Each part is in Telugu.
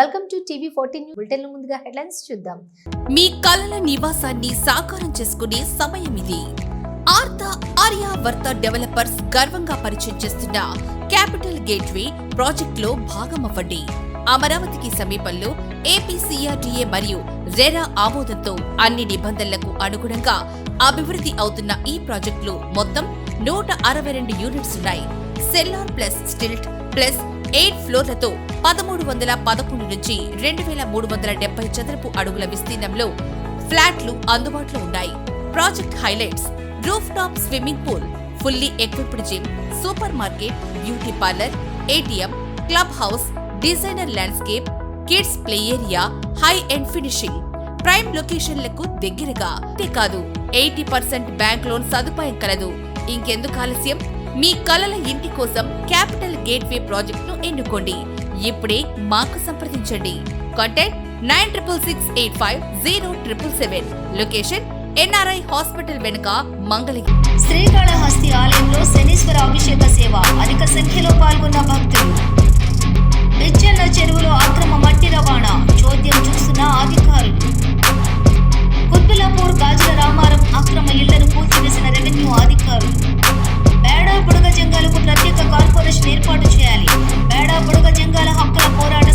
Welcome to TV fourteen bulletin ముందుగా హెడ్లైన్స్ చూద్దాం. మీ కలల నివాసాన్ని సాకారం చేసుకునే సమయం ఇది. ఆర్త ఆర్యావర్త డెవలపర్స్ గర్వంగా పరిచయం చేస్తున్న క్యాపిటల్ గేట్వే ప్రాజెక్ట్లో భాగమవ్వండి. అమరావతికి సమీపంలో ఏపీసీఆర్డీఏ మరియు రెరా ఆమోదంతో అన్ని నిబంధనలకు అనుగుణంగా అభివృద్ధి అవుతున్న ఈ ప్రాజెక్టులో మొత్తం నూట అరవై రెండు యూనిట్స్ ఉన్నాయి. Cellar plus stilt plus eight ఫ్లోర్లతో పదమూడు వందల పదకొండు నుంచి రెండు వేల మూడు వందల డెబ్బై చదరపు అడుగుల విస్తీర్ణంలో ఫ్లాట్లు అందుబాటులో ఉన్నాయి. Project highlights roof top swimming pool fully equipped gym super market beauty parlour ATM club house designer landscape kids play area high end finishing. Prime లొకేషన్లకు దగ్గరగా. కాదు ఎయిటీ పర్సెంట్ బ్యాంక్ లోన్ సదుపాయం కలదు. ఇంకెందుకు ఆలస్యం? మీ కలల ఇంటి కోసం క్యాపిటల్ గేట్వే ప్రాజెక్ట్ను ఎన్నుకోండి. ఇప్పుడే మాకు సంప్రదించండి. Contact nine triple six eight five zero triple seven. Location NRI hospital వెనుక మంగళగిరి శ్రీకాళహస్తి ఆలయంలో శనీశ్వర అభిషేక సేవ. అధిక సంఖ్యలో పాల్గొన్న భక్తులు. బెచ్చన్న చెరువులో అక్రమ మట్టి రవాణా. చోద్యం చూస్తున్న అధికారులు. కుత్బులాపూర్ గాజుల రామారం అక్రమ ఇళ్ళను కూల్చివేసిన రెవెన్యూ అధికారులు. బేడా బుడగ జంగాలకు ప్రత్యేక కార్పొరేషన్ ఏర్పాటు చేయాలి. బేడా బుడగ జంగాల హక్కుల పోరాటం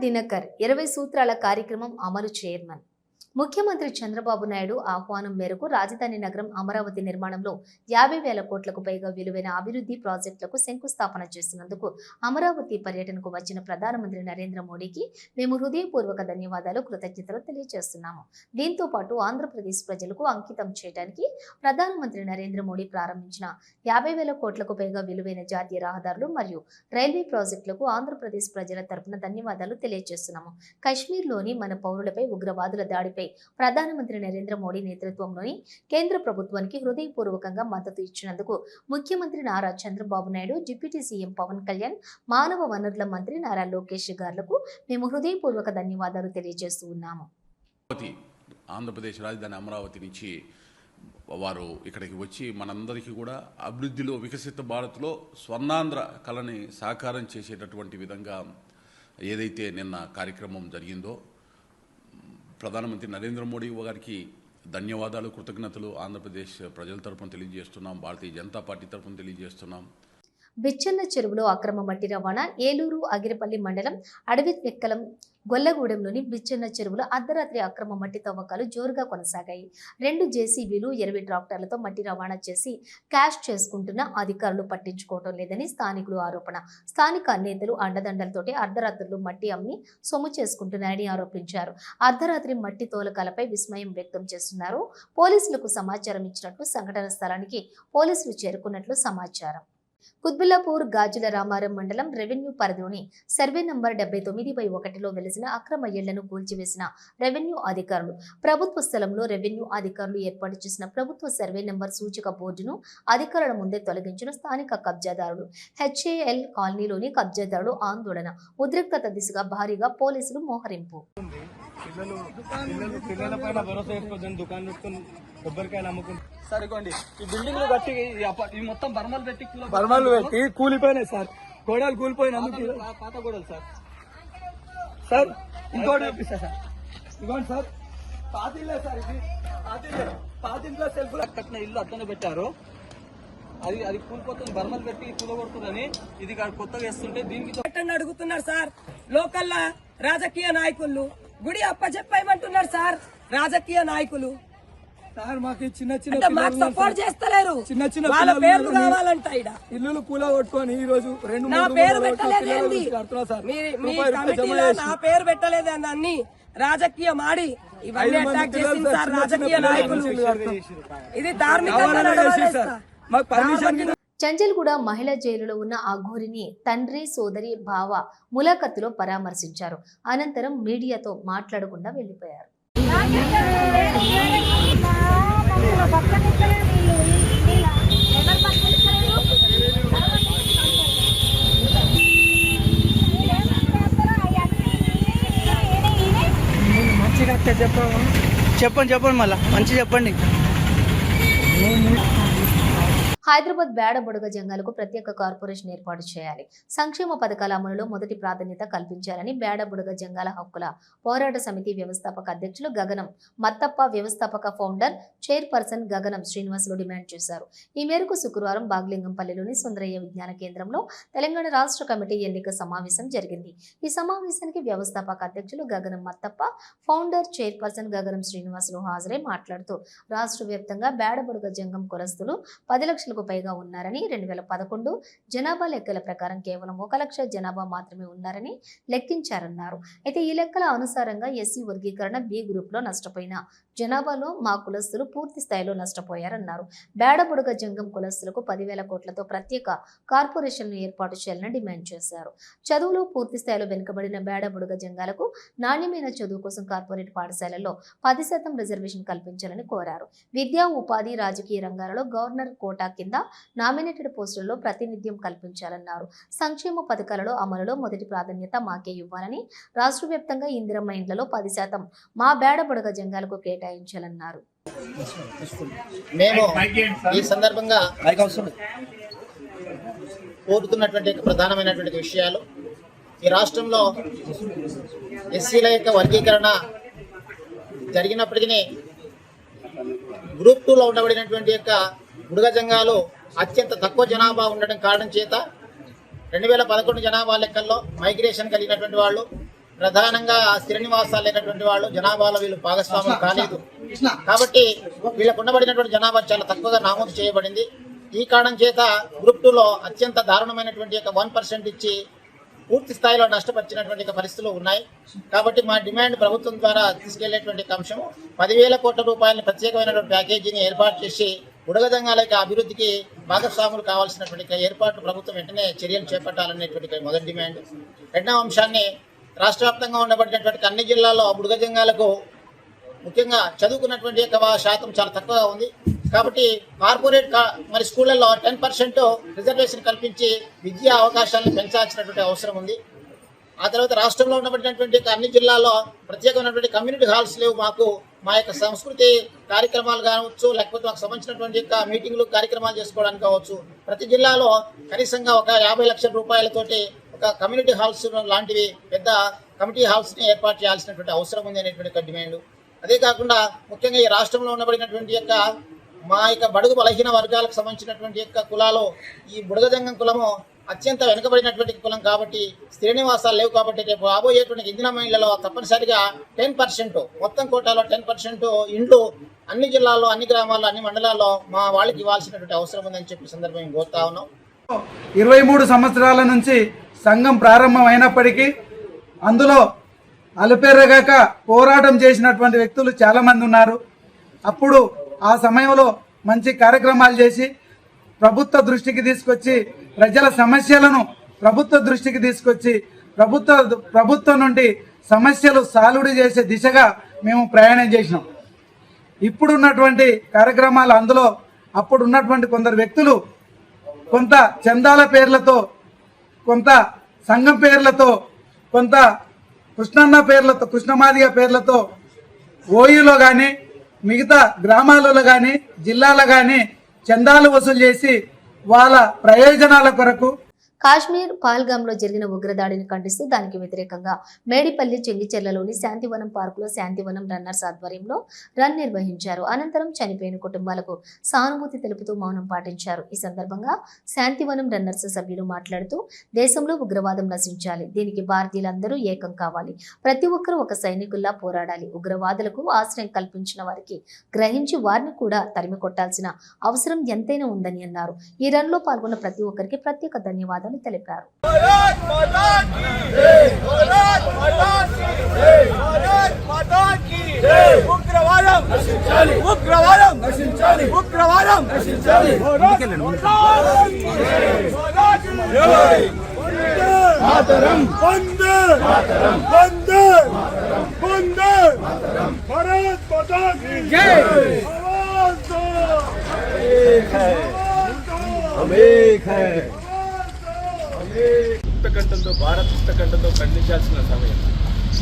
దినకర్ ఇరవై సూత్రాల కార్యక్రమం అమలు చైర్మన్ ముఖ్యమంత్రి చంద్రబాబు నాయుడు ఆహ్వానం మేరకు రాజధాని నగరం అమరావతి నిర్మాణంలో యాభై వేల కోట్లకు పైగా విలువైన అభివృద్ధి ప్రాజెక్టులకు శంకుస్థాపన చేస్తున్నందుకు అమరావతి పర్యటనకు వచ్చిన ప్రధానమంత్రి నరేంద్ర మోడీకి మేము హృదయపూర్వక ధన్యవాదాలు కృతజ్ఞతలు తెలియజేస్తున్నాము. దీంతో పాటు ఆంధ్రప్రదేశ్ ప్రజలకు అంకితం చేయడానికి ప్రధానమంత్రి నరేంద్ర మోడీ ప్రారంభించిన యాభై వేల కోట్లకు పైగా విలువైన జాతీయ రహదారులు మరియు రైల్వే ప్రాజెక్టులకు ఆంధ్రప్రదేశ్ ప్రజల తరపున ధన్యవాదాలు తెలియజేస్తున్నాము. కశ్మీర్లోని మన పౌరులపై ఉగ్రవాదుల దాడిపై ప్రధానమంత్రి నరేంద్ర మోడీ నేతృత్వంలోని కేంద్ర ప్రభుత్వానికి హృదయపూర్వకంగా మద్దతు ఇచ్చినందుకు ముఖ్యమంత్రి నారా చంద్రబాబు నాయుడు డిప్యూటీ సీఎం పవన్ కళ్యాణ్ మానవ వనరుల మంత్రి నారా లోకేష్ గారులకు మేము హృదయపూర్వక ధన్యవాదాలు తెలియజేస్తూ ఉన్నాము. ఆంధ్రప్రదేశ్ రాజధాని అమరావతి నుంచి వారు ఇక్కడికి వచ్చి మనందరికీ కూడా అభివృద్ధిలో వికసిత భారత్లో స్వర్ణాంధ్ర కళని సాకారం చేసేటటువంటి విధంగా ఏదైతే నిన్న కార్యక్రమం జరిగిందో ప్రధానమంత్రి నరేంద్ర మోడీ గారికి ధన్యవాదాలు కృతజ్ఞతలు. ఆంధ్రప్రదేశ్ ప్రజల తరపున తెలియజేస్తున్నాం భారతీయ జనతా పార్టీ తరపున తెలియజేస్తున్నాం. బిచ్చన్న చెరువులో అక్రమ మట్టి రవాణా ఏలూరు అగిరిపల్లి మండలం అడవి వెక్కలం గొల్లగూడెంలోని బిచ్చన్న చెరువులో అర్ధరాత్రి అక్రమ మట్టి తవ్వకాలు జోరుగా కొనసాగాయి. రెండు జేసీబీలు ఇరవై ట్రాక్టర్లతో మట్టి రవాణా చేసి క్యాష్ చేసుకుంటున్న అధికారులు పట్టించుకోవటం లేదని స్థానికులు ఆరోపణ. స్థానిక నేతలు అండదండలతోటి అర్ధరాత్రులు మట్టి అమ్మి సొమ్ము చేసుకుంటున్నారని ఆరోపించారు. అర్ధరాత్రి మట్టి తోలకాలపై విస్మయం వ్యక్తం చేస్తున్నారు. పోలీసులకు సమాచారం ఇచ్చినట్లు సంఘటన స్థలానికి పోలీసులు చేరుకున్నట్లు సమాచారం. కుత్బుల్లాపూర్ గాజుల రామారం మండలం రెవెన్యూ పరిధిలోని సర్వే నంబర్ డెబ్బై తొమ్మిది బై ఒకటిలో వెలిసిన అక్రమ ఇళ్ళను కూల్చివేసిన రెవెన్యూ అధికారులు. ప్రభుత్వ స్థలంలో రెవెన్యూ అధికారులు ఏర్పాటు చేసిన ప్రభుత్వ సర్వే నంబర్ సూచిక బోర్డును అధికారుల ముందే తొలగించిన స్థానిక కబ్జాదారులు. హెచ్ఏఎల్ కాలనీలోని కబ్జాదారులు ఆందోళన ఉద్రిక్తత దిశగా భారీగా పోలీసులు మోహరింపు. పిల్లలు పిల్లలు పిల్లల పైన భరోసా వేసుకోవద్దని దుకాణం పెట్టుకుని కొబ్బరికాయలు అమ్ముకుంటారు సార్ ఇగోండి. ఈ బిల్డింగ్లు కట్టి ఈ అప- మొత్తం బర్మలు పెట్టి కిలో బర్మాలు పెట్టి కూలిపోయినాయి సార్. గోడలు కూలిపోయినందుకు పాత- పాత గోడలు సార్. సార్ ఇంకోటి చూపిస్తా సార్. ఇదిగోండి సార్. పాతిల్లే సార్ ఇది. పాతిల్లే పాతింట్లో సెల్ఫ్ కట్టిన ఇల్లు అట్లనే పెట్టారు. అది అది కూలిపోతుంది బర్మలు పెట్టి కూలగొడుతుందని ఇది కాదు కొత్తగా వేస్తుంటే దీనికి పెట్టండి అడుగుతున్నారు సార్. లోకల్ రాజకీయ నాయకులు గుడి అప్పచెప్పేయమంటున్నారు సార్ రాజకీయ నాయకులు సార్ మాకు చిన్న చిన్న మాకు సపోర్ట్. చేస్తలేరు చిన్న చిన్న వాళ్ళ పేర్లు. కావాలంట ఈడ ఇల్లులు కూల కొట్టుకొని ఈ రోజు రెండు నా పేరు పెట్టలేదు మీ కమిటీలో. నా పేరు పెట్టలేదు అన్ని రాజకీయ మాడి ఇవన్నీ అటాక్ చేసింది సార్, రాజకీయ నాయకులు ఇల్లు. ఇది ధార్మికంగా కావాలనే చేసి నడవలేదు సార్ సార్. మాకు పర్మిషన్ రాజకీయ- చంచల్గూడ మహిళా జైలులో ఉన్న ఆ ఘోరిని తండ్రి సోదరి బావ ములాఖత్తులో పరామర్శించారు. అనంతరం మీడియాతో మాట్లాడకుండా చెప్పండి చెప్పండి చెప్పండి మళ్ళా. మంచి చెప్పండి. హైదరాబాద్ బేడ బుడగ జంగాలకు ప్రత్యేక కార్పొరేషన్ ఏర్పాటు చేయాలి. సంక్షేమ పథకాల అమలులో మొదటి ప్రాధాన్యత కల్పించాలని బేడ బుడగ జంగాల హక్కుల పోరాట సమితి వ్యవస్థాపక అధ్యక్షులు గగనం మత్తప్ప వ్యవస్థాపక ఫౌండర్ చైర్పర్సన్ గగనం శ్రీనివాసులు డిమాండ్ చేశారు. ఈ మేరకు శుక్రవారం బాగ్లింగంపల్లిలోని సుందరయ్య విజ్ఞాన కేంద్రంలో తెలంగాణ రాష్ట్ర కమిటీ ఎన్నిక సమావేశం జరిగింది. ఈ సమావేశానికి వ్యవస్థాపక అధ్యక్షులు గగనం మత్తప్ప ఫౌండర్ చైర్పర్సన్ గగనం శ్రీనివాసులు హాజరై మాట్లాడుతూ రాష్ట్ర వ్యాప్తంగా బేడబుడగ జంగం కులస్తులు పది లక్షలకు పైగా ఉన్నారని రెండు వేల పదకొండు జనాభా లెక్కల ప్రకారం కేవలం ఒక లక్ష జనాభా మాత్రమే ఉన్నారని లెక్కించారన్నారు. అయితే ఈ లెక్కల అనుసారంగా ఎస్సీ వర్గీకరణ బి గ్రూప్లో నష్టపోయిన జనాభాలో మా కులస్తులు పూర్తి స్థాయిలో నష్టపోయారన్నారు. బేడబుడగ జంగం కులస్తులకు పదివేల కోట్లతో ప్రత్యేక కార్పొరేషన్ను ఏర్పాటు చేయాలని డిమాండ్ చేశారు. చదువులో పూర్తి స్థాయిలో వెనుకబడిన బేడబుడగ జంగాలకు నాణ్యమైన చదువు కోసం కార్పొరేట్ పాఠశాలల్లో పది శాతం రిజర్వేషన్ కల్పించాలని కోరారు. విద్యా ఉపాధి రాజకీయ రంగాలలో గవర్నర్ కోటా కింద నామినేటెడ్ పోస్టుల్లో ప్రాతినిధ్యం కల్పించాలన్నారు. సంక్షేమ పథకాలలో అమలులో మొదటి ప్రాధాన్యత మాకే ఇవ్వాలని రాష్ట్ర వ్యాప్తంగా ఇందిరమ్మ ఇండ్లలో పది శాతం మా బేడబుడగ జంగాలకు కేటాయించాలన్నారు. మేము ఈ సందర్భంగా కోరుతున్నటువంటి ప్రధానమైనటువంటి విషయాలు. ఈ రాష్ట్రంలో ఎస్సీల యొక్క వర్గీకరణ జరిగినప్పటికీ గ్రూప్ టూలో ఉండబడినటువంటి యొక్క బుడగ జంగాలు అత్యంత తక్కువ జనాభా ఉండడం కారణం చేత రెండు వేల పదకొండు జనాభా లెక్కల్లో మైగ్రేషన్ కలిగినటువంటి వాళ్ళు ప్రధానంగా స్థిర నివాసాలు లేనటువంటి వాళ్ళు జనాభాలో వీళ్ళు భాగస్వాములు కాలేదు. కాబట్టి వీళ్ళకు ఉండబడినటువంటి జనాభా చాలా తక్కువగా నామోదు చేయబడింది. ఈ కారణం చేత గ్రూప్ టూలో అత్యంత దారుణమైనటువంటి యొక్క వన్ పర్సెంట్ ఇచ్చి పూర్తి స్థాయిలో నష్టపరిచినటువంటి పరిస్థితులు ఉన్నాయి. కాబట్టి మా డిమాండ్ ప్రభుత్వం ద్వారా తీసుకెళ్ళేటువంటి అంశం పదివేల కోట్ల రూపాయల ప్రత్యేకమైనటువంటి ప్యాకేజీని ఏర్పాటు చేసి ఉడగదంగాలకి అభివృద్ధికి భాగస్వాములు కావాల్సినటువంటి ఏర్పాట్లు ఏర్పాటు ప్రభుత్వం వెంటనే చర్యలు చేపట్టాలనేటువంటి మొదటి డిమాండ్. రెండవ అంశాన్ని రాష్ట్ర వ్యాప్తంగా ఉండబడినటువంటి అన్ని జిల్లాల్లో బుడగజంగాలకు ముఖ్యంగా చదువుకున్నటువంటి యొక్క శాతం చాలా తక్కువగా ఉంది. కాబట్టి కార్పొరేట్ మరి స్కూళ్ళల్లో టెన్ పర్సెంట్ రిజర్వేషన్ కల్పించి విద్యా అవకాశాలను పెంచాల్సినటువంటి అవసరం ఉంది. ఆ తర్వాత రాష్ట్రంలో ఉన్నటువంటి అన్ని జిల్లాల్లో ప్రత్యేకమైనటువంటి కమ్యూనిటీ హాల్స్ లేవు మాకు. మా యొక్క సంస్కృతి కార్యక్రమాలు కావచ్చు లేకపోతే మాకు సంబంధించినటువంటి యొక్క మీటింగ్లు కార్యక్రమాలు చేసుకోవడానికి కావచ్చు. ప్రతి జిల్లాలో కనీసంగా ఒక యాభై లక్షల రూపాయలతోటి ఒక కమ్యూనిటీ హాల్స్ లాంటివి పెద్ద కమిటీ హాల్స్ని ఏర్పాటు చేయాల్సినటువంటి అవసరం ఉంది అనేటువంటి డిమాండ్ అదే కాకుండా ముఖ్యంగా ఈ రాష్ట్రంలో ఉండబడినటువంటి యొక్క మా యొక్క బడుగు బలహీన వర్గాలకు సంబంధించినటువంటి యొక్క కులాలు ఈ బుడగజంగం కులము అత్యంత వెనుకబడినటువంటి కులం కాబట్టి శ్రీనివాసాలు నివాసాలు లేవు కాబట్టి రేపు రాబోయేటువంటి ఇందిరా మహిళలో తప్పనిసరిగా టెన్ పర్సెంట్ మొత్తం కోటాలో టెన్ పర్సెంట్ ఇండ్లు అన్ని జిల్లాల్లో అన్ని గ్రామాల్లో అన్ని మండలాల్లో మా వాళ్ళకి ఇవ్వాల్సినటువంటి అవసరం ఉందని చెప్పి సందర్భంగా కోరుతా ఉన్నాం. ఇరవై మూడు సంవత్సరాల నుంచి సంఘం ప్రారంభం అయినప్పటికీ అందులో అలుపెరగాక పోరాటం చేసినటువంటి వ్యక్తులు చాలామంది ఉన్నారు. అప్పుడు ఆ సమయంలో మంచి కార్యక్రమాలు చేసి ప్రభుత్వ దృష్టికి తీసుకొచ్చి ప్రజల సమస్యలను ప్రభుత్వ దృష్టికి తీసుకొచ్చి ప్రభుత్వ ప్రభుత్వం నుండి సమస్యలు సాలుడు చేసే దిశగా మేము ప్రయాణం చేసినాం. ఇప్పుడున్నటువంటి కార్యక్రమాలు అందులో అప్పుడు ఉన్నటువంటి కొందరు వ్యక్తులు కొంత చందాల పేర్లతో కొంత సంఘం పేర్లతో కొంత కృష్ణన్న పేర్లతో కృష్ణమాదిగ పేర్లతో ఓయూలో కానీ మిగతా గ్రామాలలో కానీ జిల్లాలో కానీ చందాలు వసూలు చేసి వాళ్ళ ప్రయోజనాల కొరకు కాశ్మీర్ పహల్గామ్లో జరిగిన ఉగ్రదాడిని ఖండిస్తూ దానికి వ్యతిరేకంగా మేడిపల్లి చెంగిచెర్లలోని శాంతివనం పార్కులో శాంతివనం రన్నర్స్ ఆధ్వర్యంలో రన్ నిర్వహించారు. అనంతరం చనిపోయిన కుటుంబాలకు సానుభూతి తెలుపుతూ మౌనం పాటించారు. ఈ సందర్భంగా శాంతివనం రన్నర్స్ సభ్యులు మాట్లాడుతూ దేశంలో ఉగ్రవాదం నశించాలి. దీనికి భారతీయులందరూ ఏకం కావాలి. ప్రతి ఒక్కరూ ఒక సైనికుల్లా పోరాడాలి. ఉగ్రవాదులకు ఆశ్రయం కల్పించిన వారికి గ్రహించి వారిని కూడా తరిమి కొట్టాల్సిన అవసరం ఎంతైనా ఉందని అన్నారు. ఈ రన్లో పాల్గొన్న ప్రతి ఒక్కరికి ప్రత్యేక ధన్యవాదాలు. తెలిపారు ఉగ్రవాదం ఉగ్రవాదం ఉగ్రవాదం మాతరం వందే వందే వందే భారత్ మాతా కీ జై ఆవాజ్ దో ముక్తకంఠంతో భారత్ ముక్తకంఠంతో ఖండించాల్సిన సమయం.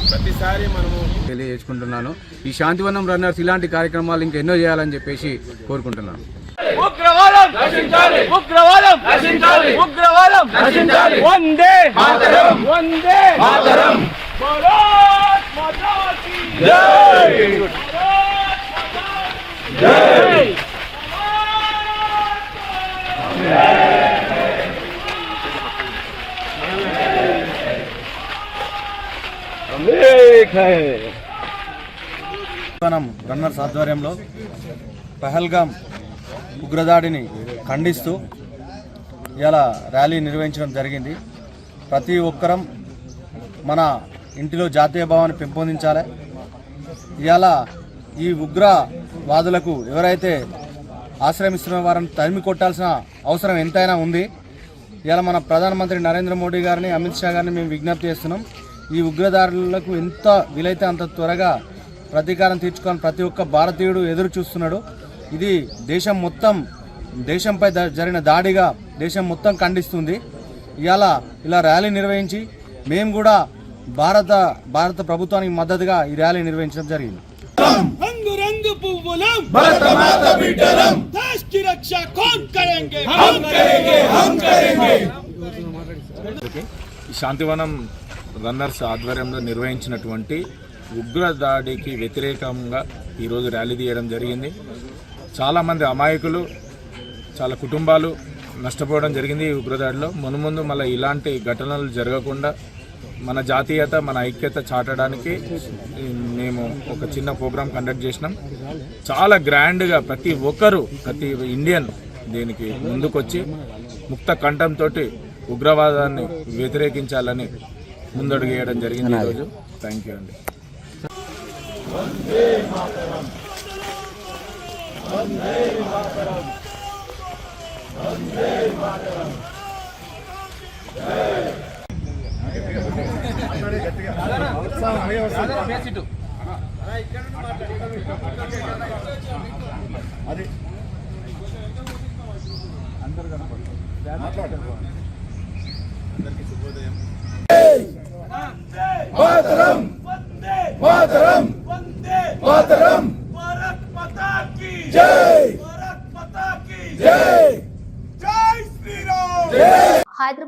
ప్రతిసారి మనము తెలియజేసుకుంటున్నాను. ఈ శాంతివనం రన్నర్స్ ఇలాంటి కార్యక్రమాలు ఇంకా ఎన్నో చేయాలని చెప్పేసి కోరుకుంటున్నాను. ఉగ్రవాదం! నశించాలి ఉగ్రవాదం! నశించాలి ఉగ్రవాదం! నశించాలి వందే! మాతరం! వందే! మాతరం! భారత్ మాతా కీ జై! జై! మనం రన్నర్స్ ఆధ్వర్యంలో పహల్గాం ఉగ్రదాడిని ఖండిస్తూ ఇలా ర్యాలీ నిర్వహించడం జరిగింది. ప్రతి ఒక్కరం మన ఇంటిలో జాతీయ భావాన్ని పెంపొందించాలి. ఇలా ఈ ఉగ్రవాదులకు ఎవరైతే ఆశ్రమిస్తున్న వారిని తరిమి కొట్టాల్సిన అవసరం ఎంతైనా ఉంది. ఇలా మన ప్రధానమంత్రి నరేంద్ర మోడీ గారిని అమిత్ షా గారిని మేము విజ్ఞప్తి చేస్తున్నాం. ఈ ఉగ్రదారులకు ఎంత వీలైతే అంత త్వరగా ప్రతీకారం తీర్చుకొని ప్రతి ఒక్క భారతీయుడు ఎదురు చూస్తున్నాడు. ఇది దేశం మొత్తం దేశంపై జరిగిన దాడిగా దేశం మొత్తం ఖండిస్తుంది. ఇవాళ ఇలా ర్యాలీ నిర్వహించి మేము కూడా భారత భారత ప్రభుత్వానికి మద్దతుగా ఈ ర్యాలీ నిర్వహించడం జరిగింది. శాంతివనం రన్నర్స్ ఆధ్వర్యంలో నిర్వహించినటువంటి ఉగ్ర దాడికి వ్యతిరేకంగా ఈరోజు ర్యాలీ తీయడం జరిగింది. చాలామంది అమాయకులు చాలా కుటుంబాలు నష్టపోవడం జరిగింది ఈ ఉగ్రదాడిలో. మునుముందు మళ్ళీ ఇలాంటి ఘటనలు జరగకుండా మన జాతీయత మన ఐక్యత చాటడానికి మేము ఒక చిన్న ప్రోగ్రాం కండక్ట్ చేసినాం. చాలా గ్రాండ్గా ప్రతి ఒక్కరూ ప్రతి ఇండియన్ దీనికి ముందుకొచ్చి ముక్త కంఠంతో ఉగ్రవాదాన్ని వ్యతిరేకించాలని ముందడుగు వేయడం జరిగింది ఈరోజు థ్యాంక్ యూ అండి మాతరం వందే మాతరం వందే మాతరం భారత్ మాతా కీ జై భారత్ మాతా కీ జై జై Shri Ram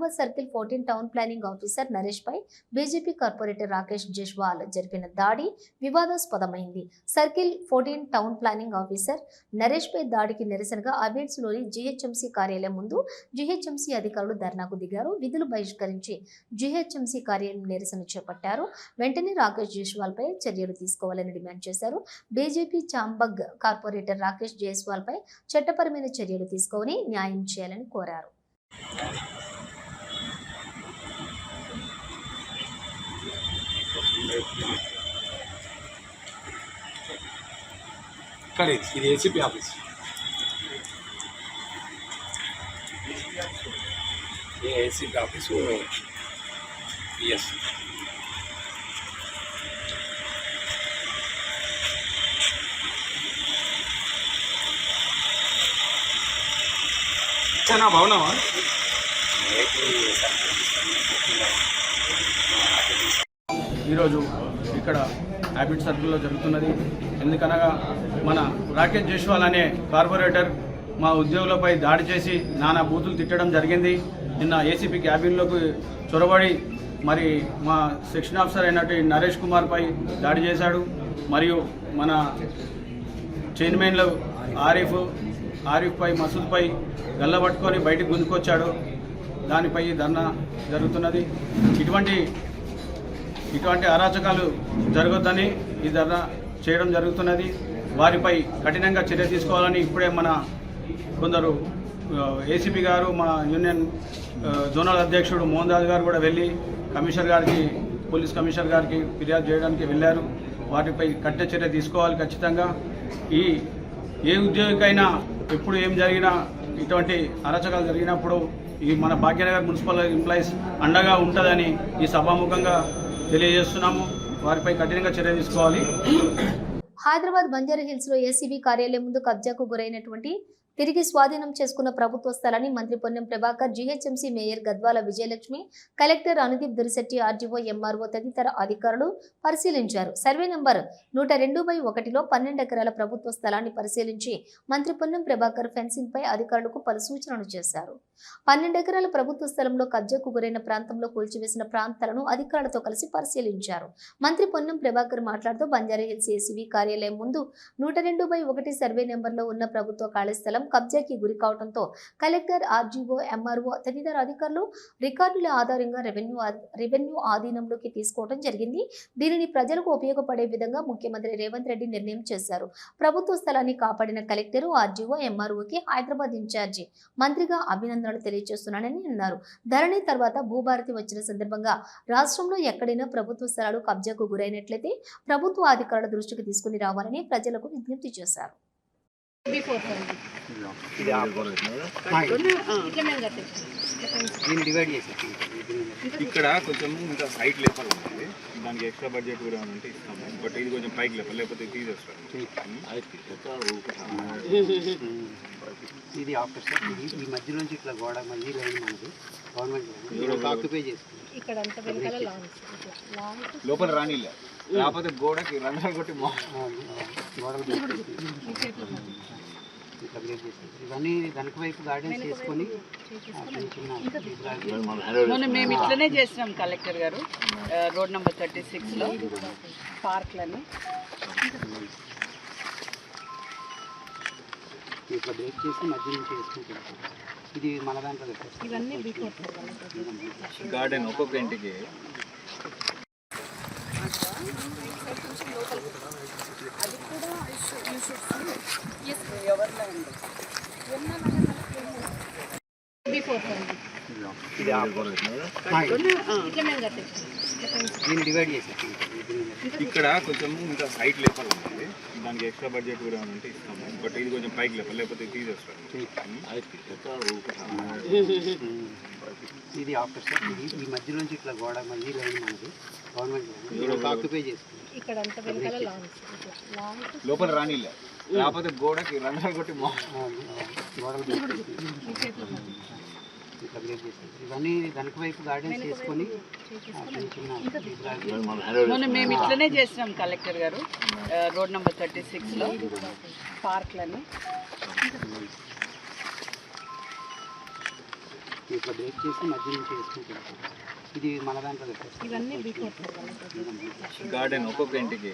Hyderabad circle fourteen town planning officer Naresh పై బీజేపీ కార్పొరేటర్ రాకేష్ జైస్వాల్ జరిపిన దాడి వివాదాస్పదమైంది. Circle fourteen town planning officer Naresh పై దాడికి నిరసనగా అబేట్స్లోని జీహెచ్ఎంసీ కార్యాలయం ముందు జీహెచ్ఎంసీ అధికారులు ధర్నాకు దిగారు. విధులు బహిష్కరించి జీహెచ్ఎంసీ కార్యాలయం నిరసన చేపట్టారు. వెంటనే రాకేష్ జైస్వాల్ పై చర్యలు తీసుకోవాలని డిమాండ్ చేశారు. బీజేపీ చాంబగ్ కార్పొరేటర్ రాకేష్ జైస్వాల్ పై చట్టపరమైన చర్యలు తీసుకొని న్యాయం చేయాలని కోరారు. ఇక్కడ ఇది ఏసీపీ ఆఫీస్ ఏసీపీ ఆఫీసు ఎస్ భవనమా ఈరోజు ఇక్కడ హ్యాబిట్ సర్కిల్లో జరుగుతున్నది. ఎందుకనగా మన రాకేష్ జైస్వాల్ అనే కార్పొరేటర్ మా ఉద్యోగులపై దాడి చేసి నానా బూతులు తిట్టడం జరిగింది. నిన్న ఏసీపీ క్యాబిన్లోకి చొరబడి మరి మా సెక్షన్ ఆఫీసర్ అయినటువంటి నరేష్ కుమార్పై దాడి చేశాడు. మరియు మన చైర్మన్లు ఆరిఫ్ ఆరిఫ్పై మసూద్పై గల్లబట్టుకొని బయటకు గుంజుకొచ్చాడు. దానిపై ధర్నా జరుగుతున్నది. ఇటువంటి ఇటువంటి అరాచకాలు జరగొద్దని ఈ ధర్నా చేయడం జరుగుతున్నది. వారిపై కఠినంగా చర్య తీసుకోవాలని ఇప్పుడే మన కొందరు ఏసీపీ గారు మా యూనియన్ జోనల్ అధ్యక్షుడు మోహన్ దాస్ గారు కూడా వెళ్ళి కమిషనర్ గారికి పోలీస్ కమిషనర్ గారికి ఫిర్యాదు చేయడానికి వెళ్ళారు. వాటిపై కఠిన చర్య తీసుకోవాలి ఖచ్చితంగా. ఈ ఏ ఉద్యోగికైనా ఎప్పుడు ఏం జరిగినా ఇటువంటి అరచకాలు జరిగినప్పుడు ఈ మన భాగ్యనగర్ మున్సిపల్ ఎంప్లాయీస్ అండగా ఉంటుందని ఈ సభాముఖంగా తెలియజేస్తున్నాము. వారిపై కఠినంగా చర్య తీసుకోవాలి. హైదరాబాద్ బంజారా హిల్స్లో ఏసీబీ కార్యాలయం ముందు కబ్జాకు గురైనటువంటి తిరిగి స్వాధీనం చేసుకున్న ప్రభుత్వ స్థలాన్ని మంత్రి Ponnam Prabhakar GHMC mayor Gadwal Vijayalakshmi collector Anudeep Durishetty RDO MRO తదితర అధికారులు పరిశీలించారు. సర్వే నంబర్ నూట రెండు బై ఒకటిలో పన్నెండు ఎకరాల ప్రభుత్వ స్థలాన్ని పరిశీలించి మంత్రి పొన్నం ప్రభాకర్ ఫెన్సింగ్ పై అధికారులకు పలు సూచనలు చేశారు. పన్నెండు ఎకరాల ప్రభుత్వ స్థలంలో కబ్జాకు గురైన ప్రాంతంలో కూల్చివేసిన ప్రాంతాలను అధికారులతో కలిసి పరిశీలించారు. మంత్రి పొన్నం ప్రభాకర్ మాట్లాడుతూ బంజారాహిల్స్ ఏసీబీ కార్యాలయం ముందు నూట రెండు బై ఒకటి సర్వే నెంబర్లో ఉన్న ప్రభుత్వ ఖాళీ స్థలం కబ్జాకి గురి కావడంతో కలెక్టర్ ఆర్జీఓ ఎంఆర్ఓ తదితర అధికారులు రికార్డుల ఆధారంగా రెవెన్యూ రెవెన్యూ ఆధీనంలోకి తీసుకోవడం జరిగింది. దీనిని ప్రజలకు ఉపయోగపడే విధంగా ముఖ్యమంత్రి రేవంత్ రెడ్డి నిర్ణయం చేశారు. ప్రభుత్వ స్థలాన్ని కాపాడిన కలెక్టర్ ఆర్జీఓ ఎంఆర్ఓకి హైదరాబాద్ ఇన్ఛార్జి మంత్రిగా అభినందనలు తెలియజేస్తున్నానని అన్నారు. ధరణి తర్వాత భూభారతి వచ్చిన సందర్భంగా రాష్ట్రంలో ఎక్కడైనా ప్రభుత్వ స్థలాలు కబ్జాకు గురైనట్లయితే ప్రభుత్వ అధికారుల దృష్టికి తీసుకుని రావాలని ప్రజలకు విజ్ఞప్తి చేశారు. ఇక్కడ కొంచెం ఇంకా హైట్ లేపర్ ఉంటుంది దానికి ఎక్స్ట్రా బడ్జెట్ కూడా ఉంటే ఇస్తాము. బట్ ఇది కొంచెం పైకి లేపాలి లేకపోతే తీసేస్తారు ఇది ఆఫ్టర్ సార్ ఇది ఈ మధ్య నుంచి ఇట్లా గోడ మళ్ళీ లైన్ మనది. గవర్నమెంట్ ఆక్యుపై చేస్తుంది. లోపల రానిలే. లేకపోతే గోడకి రంధ్రాలు కొట్టి ఇవన్నీ వెనక వైపు గార్డెన్స్ చేసుకొని మొన్న మేము ఇట్లనే చేసినాం కలెక్టర్ గారు రోడ్ నెంబర్ థర్టీ సిక్స్లో. పార్క్లని. ఇట్లా బ్రేక్ చేసి మధ్య నుంచి వేసుకుంటాం ఇది మన దాంట్లో ఇవన్నీ గార్డెన్ ఒక్కొక్క ఇంటికి డివైడ్ చేసి ఇక్కడ కొంచెం ఇంకా హైట్ లేపర్ ఉంటుంది దానికి ఎక్స్ట్రా బడ్జెట్ కూడా ఉంటే ఇస్తాము. బట్ ఇది కొంచెం పైకి లేపాలి లేకపోతే తీసేస్తారు. ఇది ఆఫ్టర్ సార్. ఇది ఈ మధ్య నుంచి ఇట్లా గోడ మళ్ళీ లైన్ మనది. గవర్నమెంట్ ఆక్యుపై చేస్తుంది. లోపల రానిలే లేకపోతే గోడకి రంధ్రాలు కొట్టి గోడలు ఇట్లా ఇవన్నీ వెనక వైపు గార్డెన్స్ చేసుకొని మొన్న మేము ఇట్లనే చేసినాం కలెక్టర్ గారు రోడ్ నెంబర్ థర్టీ సిక్స్లో పార్క్లని. ఇట్లా బ్రేక్ చేసి మధ్య నుంచి వేసుకుంటాం ఇది మన దాంట్లో ఇవన్నీ గార్డెన్ ఒక్కొక్క ఇంటికి.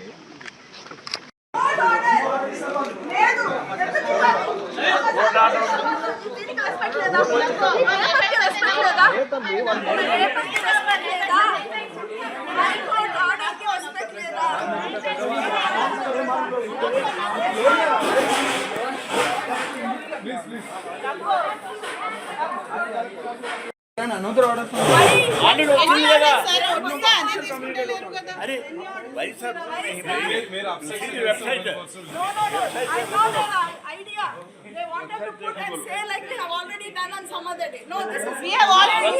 Idea. They wanted to put and say like we have already done on some other day. No, this is we have already.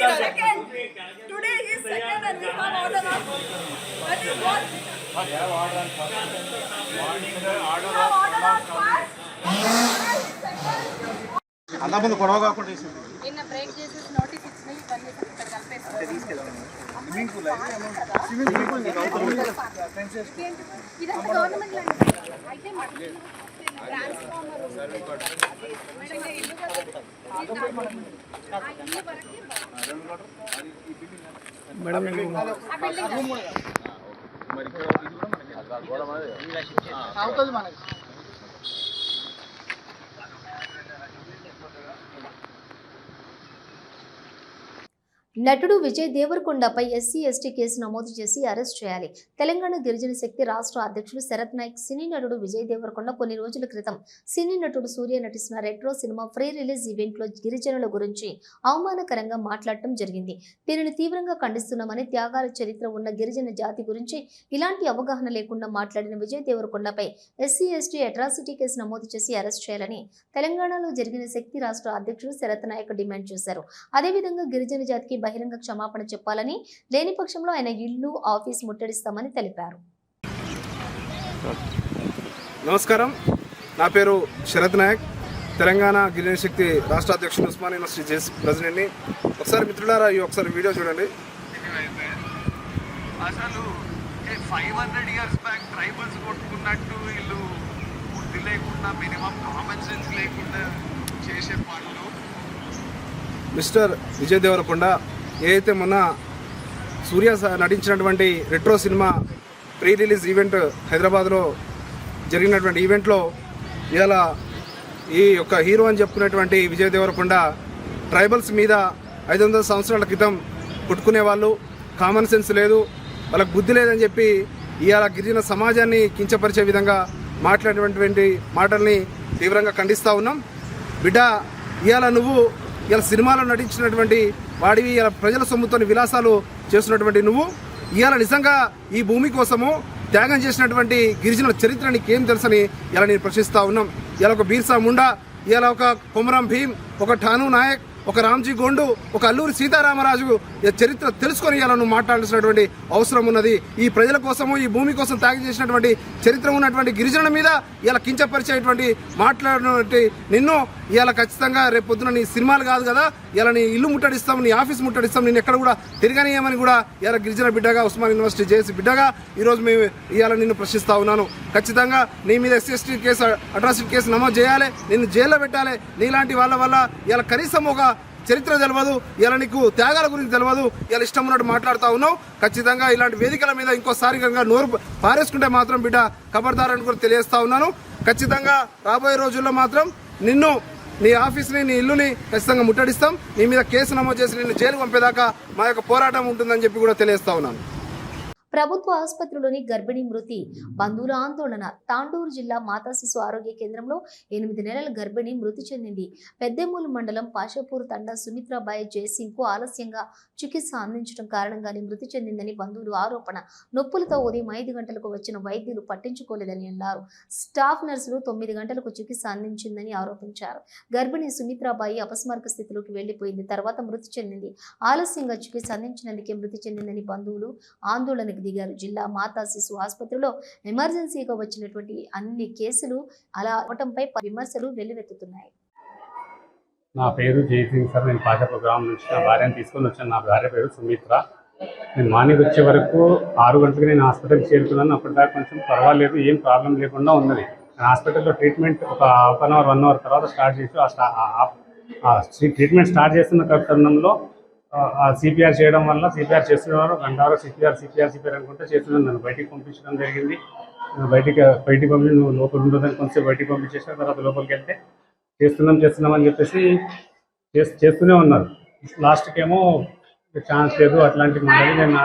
Today is second and we have order on. That is what. Have order on first. అంతకుముందు గొడవ కాకుండా నిన్న బ్రేక్ చేసేసి నోటీస్ ఇవన్నీ ఇక్కడ ఇదంతా గవర్నమెంట్ అయితే ఉంది. మేడం, అవుతుంది మనకి నటుడు విజయ్ దేవరకొండపై ఎస్సీ ఎస్టీ కేసు నమోదు చేసి అరెస్ట్ చేయాలి. తెలంగాణ గిరిజన శక్తి రాష్ట్ర అధ్యక్షుడు శరత్ నాయక్ సినీ నటుడు విజయ్ దేవరకొండ కొన్ని రోజుల క్రితం సినీ నటుడు సూర్య నటిస్తున్న రెట్రో సినిమా ఫ్రీ రిలీజ్ ఈవెంట్లో గిరిజనుల గురించి అవమానకరంగా మాట్లాడటం జరిగింది. దీనిని తీవ్రంగా ఖండిస్తున్నామని త్యాగాల చరిత్ర ఉన్న గిరిజన జాతి గురించి ఇలాంటి అవగాహన లేకుండా మాట్లాడిన విజయ్ దేవరకొండపై ఎస్సీ ఎస్టీ అట్రాసిటీ కేసు నమోదు చేసి అరెస్ట్ చేయాలని తెలంగాణలో జరిగిన శక్తి రాష్ట్ర అధ్యక్షుడు శరత్ నాయక్ డిమాండ్ చేశారు. అదేవిధంగా గిరిజన జాతికి బహిరంగ క్షమాపణ చెప్పాలని లేని పక్షంలో ఆయన ఇల్లు ఆఫీస్ ముట్టడిస్తామని తెలిపారు. నమస్కారం. నా పేరు శరత్ నాయక్. తెలంగాణ గిరిజన శక్తి రాష్ట్ర అధ్యక్షుడు ఉస్మాన్ యూనివర్సిటీ చేసి ప్రెసిడెంట్ని. ఒకసారి మిత్రులారా ఈ ఒకసారి వీడియో చూడండి. అసలు five hundred years back tribals కొట్టుకున్నట్టు వీళ్ళు బుద్ధి లేకుండా మినిమం కామన్ సెన్స్ లేకుండా చేసే పనులు. మిస్టర్ విజయ్ దేవరకొండ ఏదైతే మొన్న సూర్య స- నటించినటువంటి retro cinema pre release event హైదరాబాద్లో జరిగినటువంటి ఈవెంట్లో ఇలా ఈ యొక్క హీరో అని చెప్పుకునేటువంటి విజయ్ దేవరకొండ ట్రైబల్స్ మీద ఐదు వందల సంవత్సరాల క్రితం పుట్టుకునే వాళ్ళు కామన్ సెన్స్ లేదు వాళ్ళకి బుద్ధి లేదని చెప్పి ఇవాళ గిరిజన సమాజాన్ని కించపరిచే విధంగా మాట్లాడినటువంటి మాటల్ని తీవ్రంగా ఖండిస్తూ ఉన్నాం. బిడ్డ ఇవాళ నువ్వు ఇవాళ సినిమాలో నటించినటువంటి వాడివి ఇలా ప్రజల సొమ్ముతో విలాసాలు చేస్తున్నటువంటి నువ్వు ఇవాళ నిజంగా ఈ భూమి కోసము త్యాగం చేసినటువంటి గిరిజనుల చరిత్ర నీకేం తెలుసని ఇలా నేను ప్రశ్నిస్తా ఉన్నాం. ఇలా ఒక బీర్సా ముండా ఇలా ఒక కొమరం భీం ఒక ఠాను నాయక్ ఒక రామ్జీ గోండు ఒక అల్లూరి సీతారామరాజు ఈ చరిత్ర తెలుసుకొని ఇలా నువ్వు మాట్లాడాల్సినటువంటి అవసరం ఉన్నది. ఈ ప్రజల కోసము ఈ భూమి కోసం త్యాగం చేసినటువంటి చరిత్ర ఉన్నటువంటి గిరిజనుల మీద ఇలా కించపరిచేటువంటి మాట్లాడినటువంటి నిన్ను ఇలా ఖచ్చితంగా రేపు నీ సినిమాలు కాదు కదా ఇలా నీ ఇల్లు ముట్టడిస్తాం నీ ఆఫీస్ ముట్టడిస్తాం నేను ఎక్కడ కూడా తిరగనీయమని కూడా ఇలా గిరిజన బిడ్డగా ఉస్మాన్ యూనివర్సిటీ చేసి బిడ్డగా ఈరోజు మేము ఇవాళ నిన్ను ప్రశ్నిస్తా ఉన్నాను. ఖచ్చితంగా నీ మీద ఎస్సీ కేసు అట్రాసిటీ కేసు నమోదు చేయాలి నిన్ను జైల్లో పెట్టాలి. నీలాంటి వాళ్ళ వల్ల ఇలా కనీసం ఒక చరిత్ర తెలియదు ఇలా నీకు త్యాగాల గురించి తెలియదు ఇలా ఇష్టం ఉన్నట్టు మాట్లాడుతూ ఉన్నావు. ఖచ్చితంగా ఇలాంటి వేదికల మీద ఇంకోసారి కనుక నోరు పారేసుకుంటే మాత్రం బిడ్డ కబర్దారని కూడా తెలియజేస్తా ఉన్నాను. ఖచ్చితంగా రాబోయే రోజుల్లో మాత్రం నిన్ను నీ ఆఫీస్ని నీ ఇల్లుని ఖచ్చితంగా ముట్టడిస్తాం. నీ మీద కేసు నమోదు చేసి నిన్ను జైలు పంపేదాకా మా యొక్క పోరాటం ఉంటుందని చెప్పి కూడా తెలియస్తా ఉన్నాను. ప్రభుత్వ ఆసుపత్రిలోని గర్భిణీ మృతి బంధువుల ఆందోళన తాండూరు జిల్లా మాతా శిశు ఆరోగ్య కేంద్రంలో ఎనిమిది నెలల గర్భిణి మృతి చెందింది. పెద్దెమూలు మండలం పాషాపూర్ తండా సుమిత్రాబాయి జయసింగ్కు ఆలస్యంగా చికిత్స అందించడం కారణంగానే మృతి చెందిందని బంధువులు ఆరోపణ. నొప్పులతో ఉదయం ఐదు గంటలకు వచ్చిన వైద్యులు పట్టించుకోలేదని అన్నారు. స్టాఫ్ నర్సులు తొమ్మిది గంటలకు చికిత్స అందించిందని ఆరోపించారు. గర్భిణి సుమిత్రాబాయి అపస్మారక స్థితిలోకి వెళ్ళిపోయింది. తర్వాత మృతి చెందింది. ఆలస్యంగా చికిత్స అందించినందుకే మృతి చెందిందని బంధువులు ఆందోళనకు దిగారు జిల్లా మాతా శిశు ఆసుపత్రిలో ఎమర్జెన్సీగా వచ్చినటువంటి అన్ని కేసులు అలా అవటంపై విమర్శలు వెల్లువెత్తుతున్నాయి నా పేరు జయసింగ్ సార్ నేను పాఠ గ్రామం నుంచి నా భార్యను తీసుకొని వచ్చాను నా భార్య పేరు సుమిత్ర నేను మార్నింగ్ వచ్చే వరకు ఆరు గంటలకు నేను హాస్పిటల్కి చేరుకున్నాను అప్పటిదాకా కొంచెం పర్వాలేదు ఏం ప్రాబ్లం లేకుండా ఉన్నది హాస్పిటల్లో ట్రీట్మెంట్ ఒక half an hour one hour తర్వాత స్టార్ట్ చేసి ఆ ట్రీట్మెంట్ స్టార్ట్ చేస్తున్న తరుణంలో సిపిఆర్ చేయడం వల్ల సిపిఆర్ చేస్తున్నారు. గంట సిపిఆర్ సిపిఆర్ సిపిఆర్ అనుకుంటే చేస్తున్నాను నన్ను బయటికి పంపించడం జరిగింది. బయటికి బయటికి పంపి నువ్వు లోపల ఉండదని కొంచెం బయటికి పంపించేసిన తర్వాత లోపలికి వెళ్తే చేస్తున్నాం చేస్తున్నాం అని చెప్పేసి చేస్తూనే ఉన్నారు. లాస్ట్కి ఏమో ఛాన్స్ లేదు. అట్లాంటి మాటలు నేను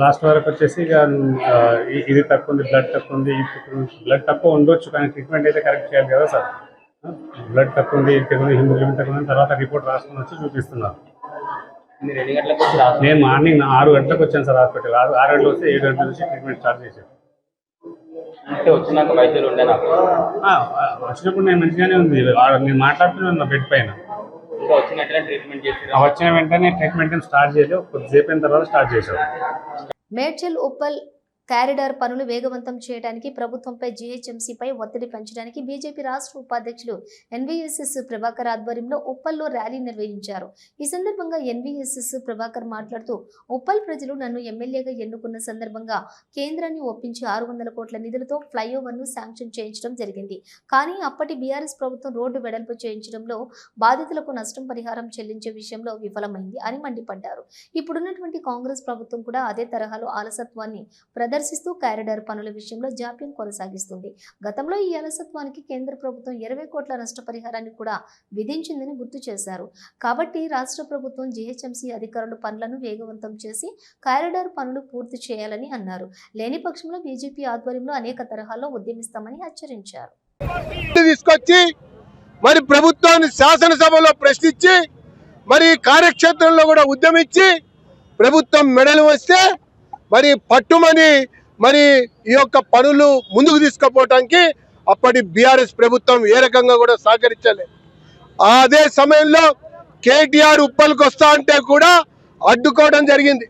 లాస్ట్ వరకు వచ్చేసి ఇక ఇది తక్కువ ఉంది బ్లడ్ తక్కువ ఉంది. బ్లడ్ తక్కువ ఉండొచ్చు కానీ ట్రీట్మెంట్ అయితే కరెక్ట్ చేయాలి కదా సార్. బ్లడ్ తక్కువ ఉంది తక్కువ ఉంది హిమోగ్లోబిన్ తక్కువ ఉంది తర్వాత రిపోర్ట్ రాసుకొని వచ్చి చూపిస్తున్నారు? నేను మార్నింగ్ ఆరు గంటలకు వచ్చాను సార్ హాస్పిటల్. ఆరు ఆరు గంటలకు వస్తే ఏడు గంటల నుంచి ట్రీట్మెంట్ స్టార్ట్ చేశాను అంటే వచ్చినాక వైద్యులు ఉండే నాకు. ఆ, వచ్చినప్పుడు నేను మంచిగానే ఉంది. నేను మాట్లాడుతున్నాను నా బెడ్ పైన. ఇంకా వచ్చిన వెంటనే ట్రీట్మెంట్ స్టార్ట్ చేయలేదు. కొద్దిసేపు అయిన తర్వాత స్టార్ట్ చేశారు. మేడ్చల్ ఉప్పల్ కారిడార్ పనులు వేగవంతం చేయడానికి ప్రభుత్వంపై జీహెచ్ఎంసీపై ఒత్తిడి పెంచడానికి బీజేపీ రాష్ట్ర ఉపాధ్యక్షులు ఎన్వీఎస్ఎస్ ప్రభాకర్ ఆధ్వర్యంలో ఉప్పల్లో ర్యాలీ నిర్వహించారు. ఈ సందర్భంగా ఎన్వీఎస్ఎస్ ప్రభాకర్ మాట్లాడుతూ ఉప్పల్ ప్రజలు నన్ను ఎమ్మెల్యేగా ఎన్నుకున్న సందర్భంగా కేంద్రాన్ని ఒప్పించి ఆరు వందల కోట్ల నిధులతో ఫ్లైఓవర్ను శాంక్షన్ చేయించడం జరిగింది. కానీ అప్పటి బీఆర్ఎస్ ప్రభుత్వం రోడ్డు వెడల్పు చేయించడంలో బాధితులకు నష్టం పరిహారం చెల్లించే విషయంలో విఫలమైంది అని మండిపడ్డారు. ఇప్పుడున్నటువంటి కాంగ్రెస్ ప్రభుత్వం కూడా అదే తరహాలో ఆలసత్వాన్ని ప్రదర్శ ప్రదర్శిస్తూ కారిడార్ పనుల విషయంలో జాప్యం కొనసాగిస్తుంది. గతంలో ఈ అలసత్వానికి కేంద్ర ప్రభుత్వం ఇరవై కోట్ల నష్టపరిహారాన్ని కూడా విధించిందని గుర్తు చేశారు. కాబట్టి రాష్ట్ర ప్రభుత్వం జీహెచ్ఎంసీ అధికారులు పనులను వేగవంతం చేసి కారిడార్ పనులు పూర్తి చేయాలని అన్నారు. లేని పక్షంలో బీజేపీ ఆధ్వర్యంలో అనేక తరహాల్లో ఉద్యమిస్తామని హెచ్చరించారు. తీసుకొచ్చి మరి ప్రభుత్వాన్ని శాసనసభలో ప్రశ్నించి మరి కార్యక్షేత్రంలో కూడా ఉద్యమించి ప్రభుత్వం మెడలు వస్తే మరి పట్టుమని మరి ఈ యొక్క పనులు ముందుకు తీసుకుపోవటానికి అప్పటి బీఆర్ఎస్ ప్రభుత్వం ఏ రకంగా కూడా సహకరించలేదు. అదే సమయంలో కేటీఆర్ ఉప్పల్కి వస్తా అంటే కూడా అడ్డుకోవడం జరిగింది.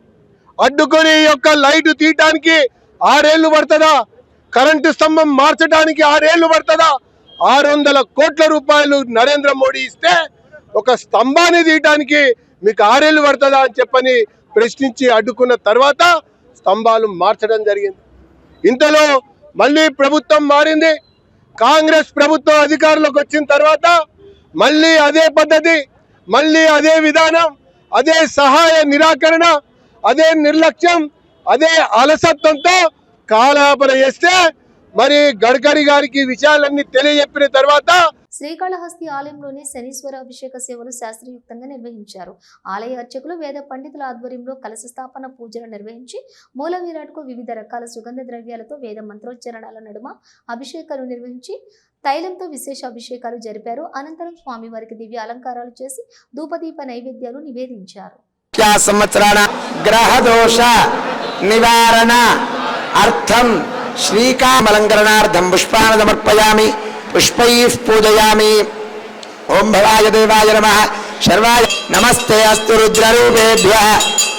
అడ్డుకొని ఈ యొక్క లైట్ తీయటానికి ఆరేళ్ళు పడుతుందా? కరెంటు స్తంభం మార్చడానికి ఆరేళ్ళు పడుతుందా? ఆరు వందల కోట్ల రూపాయలు నరేంద్ర మోడీ ఇస్తే ఒక స్తంభాన్ని తీయటానికి మీకు ఆరేళ్ళు పడుతుందా అని చెప్పని ప్రశ్నించి అడ్డుకున్న తర్వాత స్తంభాలు మార్చడం జరిగింది. ఇంతలో మళ్ళీ ప్రభుత్వం మారింది. కాంగ్రెస్ ప్రభుత్వం అధికారంలోకి వచ్చిన తర్వాత మళ్ళీ అదే పద్ధతి మళ్ళీ అదే విధానం అదే సహాయ నిరాకరణ అదే నిర్లక్ష్యం అదే అలసత్వంతో కాలాపన చేస్తే మరి గడ్కరీ గారికి విషయాలన్నీ తెలియజెప్పిన తర్వాత శ్రీకాళహస్తి ఆలయంలోని శనీశ్వర అభిషేక సేవలు శాస్త్రయుక్తంగా నిర్వహించారు. ఆలయ అర్చకులు వేద పండితుల ఆధ్వర్యంలో కలశ స్థాపన పూజలు నిర్వహించి మూల విరాట్కు వివిధ రకాల సుగంధ ద్రవ్యాలతో వేద మంత్రోచ్చరణల నడుమ అభిషేకాలు నిర్వహించి తైలంతో విశేష అభిషేకాలు జరిపారు. అనంతరం స్వామివారికి దివ్య అలంకారాలు చేసి ధూపదీప నైవేద్యాలు నివేదించారు. సంవత్సరాణ గ్రహ దోష నివారణ అర్థం శ్రీకామలంకరణార్థం పుష్పాన్ని సమర్పయామి పుష్పై పూజయామి. ఓం భవాయ దేవాయ నమ. శర్వాయ నమస్తే అస్తు రుద్రరూపేభ్య.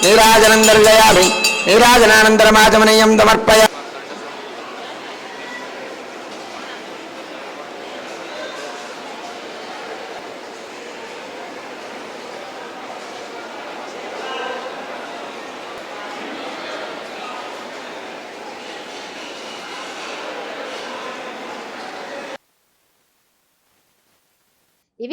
నీరాజనం దర్శయామి నీరాజనానందరమాచమనీయం సమర్పయ ఇవి